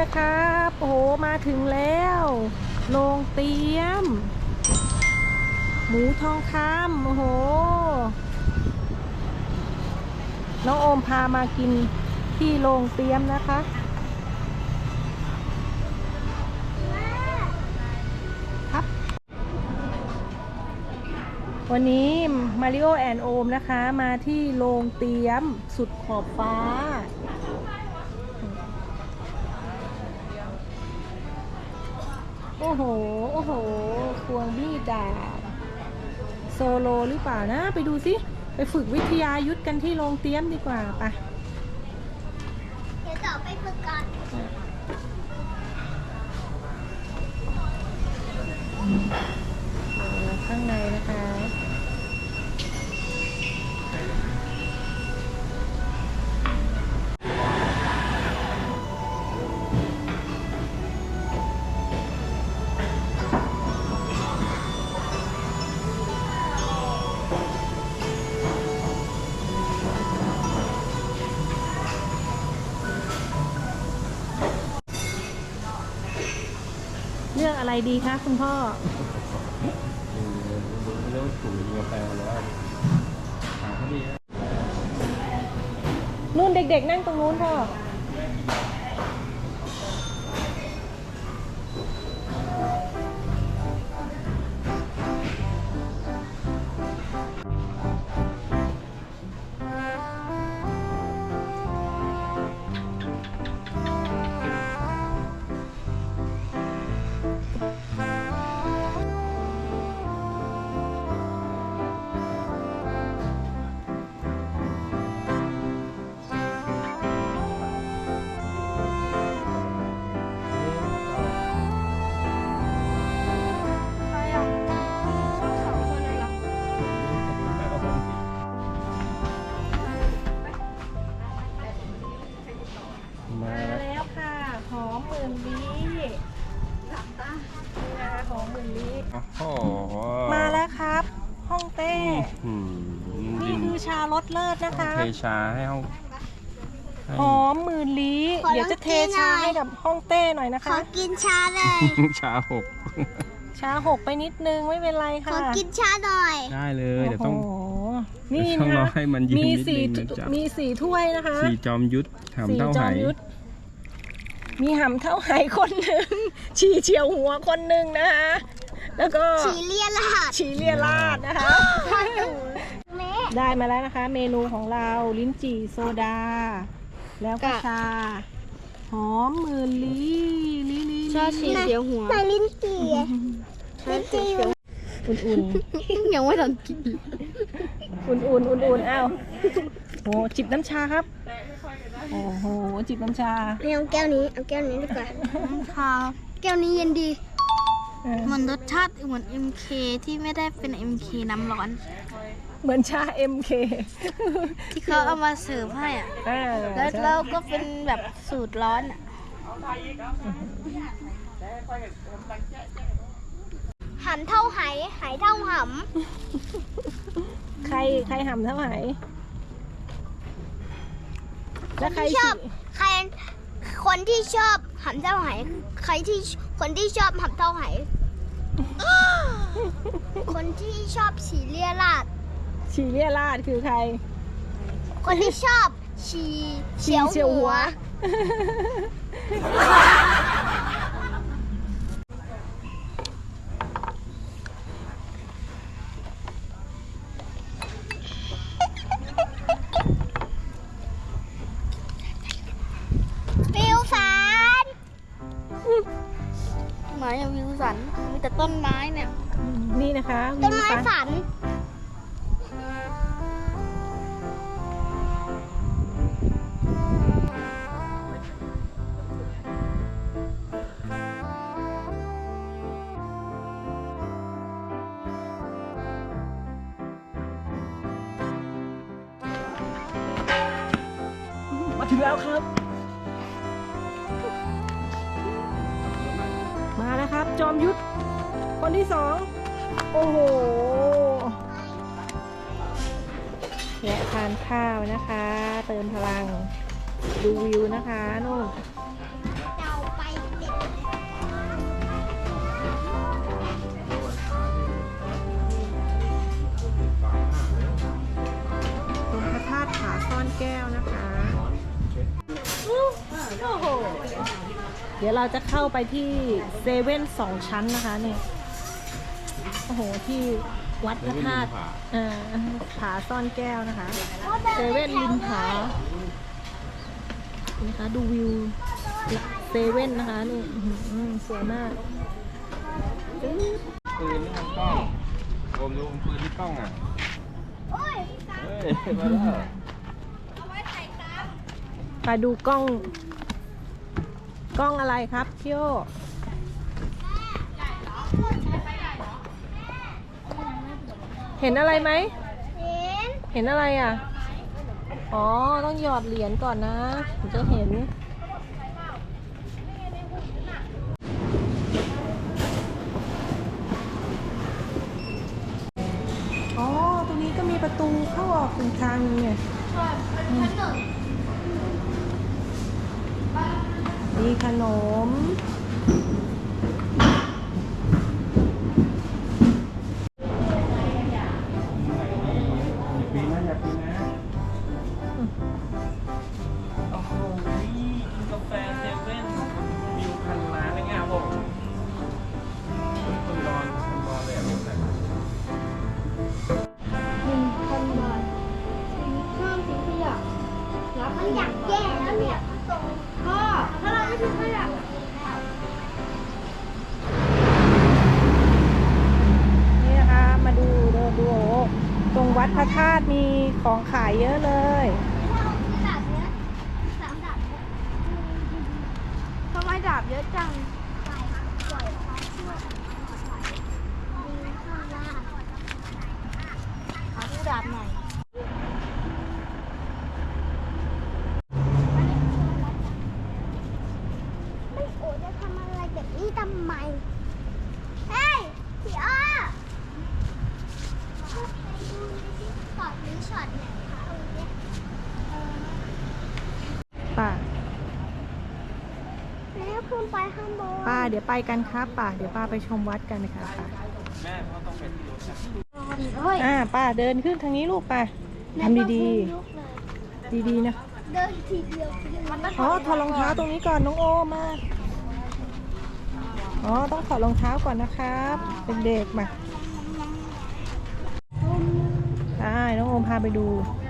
นะคะโอ้โห มาถึงแล้วโรงเตรียม หมูทองคำโอ้โห น้องโอมพามากินที่โรงเตรียมนะคะ ครับ วันนี้มาริโอแอนโอมนะคะ มาที่โรงเตรียมสุดขอบฟ้า โอ้โห โอ้โห ควงมีดดาบโซโลหรือเปล่านะ ไปดูสิ ไปฝึกวิทยายุทธกันที่โรงเตรียมดีกว่าไปะเดี๋ยวต่อไปฝึกก่อนข้ อะไรดีคะคุณพ่อเรื่องถุงกาแฟแล้วหาเขาดีนะนู่นเด็กๆ นั่งตรงนู้นพ่อ เต้อืมนี่คือชารสเลิศนะคะ เทชาให้เขาให้ หอมหมื่นลี้เดี๋ยวจะเทชาให้กับห้องเต้หน่อยนะขอคะ กินชาเลย ชาหกชาหกไปนิดนึงไม่เป็นไรขค่ะอกินชาหน่อย ได้เลยเดี๋ยวต้องโอ้โหนี่ต้องนะรอคะให้มันเย็นมีนิดสี่นึงนะจ๊ะมีสี่ถ้วยนะคะ สี่จอมยุทธถามสี่เท่าจไหอร่มยุทธมีหำเท่าไหคนหนึ่งฉีเฉียวหัวคนหนึ่งนะคะ แล้วก็ชีเลียลาดฉีเลียราดนะคะแม่ได้มาแล้วนะคะ เมนูของเราลิ้นจี่โซดา แล้วก็ชา หอมหมื่นลี้ลี้ลี้ชอบชีเลียวหัวในลิ้นจี่ลิ้นจี่อุ่นยังไม่ทันกินๆอุ่นๆอุ่นๆอ้าวโหจิบน้ำชาครับโอ้โหจิบน้ำชาไม่เอาแก้วนี้เอาแก้วนี้ดีกว่าค่ะแก้วนี้เย็นดี เออมันรสชาติเหมือน MK ที่ไม่ได้เป็น MK น้ำร้อน เหมือนชา MK ที่เขาเอามาเสิร์ฟให้อะอ่าแล้วใช่เราก็เป็นแบบสูตรร้อนอะหำเท่าไหไหเท่าหใครใครหำเท่าไหร่ำแล้วใครที่ชอบฉีใคร คนที่ชอบหำเท่าไหใครที่ คนที่ชอบหำเท่าไหคนที่ชอบชีเลียราดฉีเรียราดคือใคร คนที่ชอบชีเฉียวเฉียวหัหัวว ต่ต้นไม้เนี่ย นี่นะคะต้นวิวไม้ฟ้าฝัน มาถึงแล้วครับ มาแล้วครับ จอมยุทธ คนที่สอง โอ้โหและทานข้าวนะคะ เติมพลัง ดูวิวนะคะนู่นตรงพระธาตุผาซ่อนแก้วนะคะ เดี๋ยวเราจะเข้าไปที่เซเว่นสองชั้นนะคะเนี่ย อ้โหที่วัดพระธาตุเอ่อผาซ่อนแก้วนะคะเซเว่นริมผานี่นะคะดูวิวเซเว่นนะคะนี่อื้อหือสวยมากอื้อปืนนี่มันกล้องโอมดูปืนที่กล้องอะโอ้ยเฮ้ยมาแล้วไปดูกล้อง กล้องอะไรครับพี่โอ เห็นอะไรไหม เห็นเห็นอะไรอะ อ๋อ ต้องหยอดเหรียญก่อนนะถึงจะเห็น อ๋อ ตรงนี้ก็มีประตูเข้าออกถึงทางนึงเนี่ยมีขนม วัดพระธาตุมีของขายเยอะเลยดาบเนี้ยสามดาบเนี้ยทำไมดาบเยอะจังปล่อยปล่อยความชั่วยิงข้างล่างขอดูดาบหน่อย ไม่โอจะทำอะไรแบบนี้ทำไม เฮ้ยพี่อ้อช็อตนี้ช็อตไหนคะตรงเนี้ย ป่า แล้วขึ้นไปข้างบนป้าเดี๋ยวไปกันครับป่าเดี๋ยวป้าไปชมวัดกันนะคะป่าแม่เขาต้องเป็นที่รถนะเฮ้ยอ่าป้าเดินขึ้นทางนี้ลูกป่าทำดีๆ ดีๆนะเดินทีเดียวอ๋อถอดรองเท้าตรงนี้ก่อนน้องโอมาอ๋อต้องถอดรองเท้าก่อนนะครับเด็กๆมาใช่น้องโอมพาไปดูเ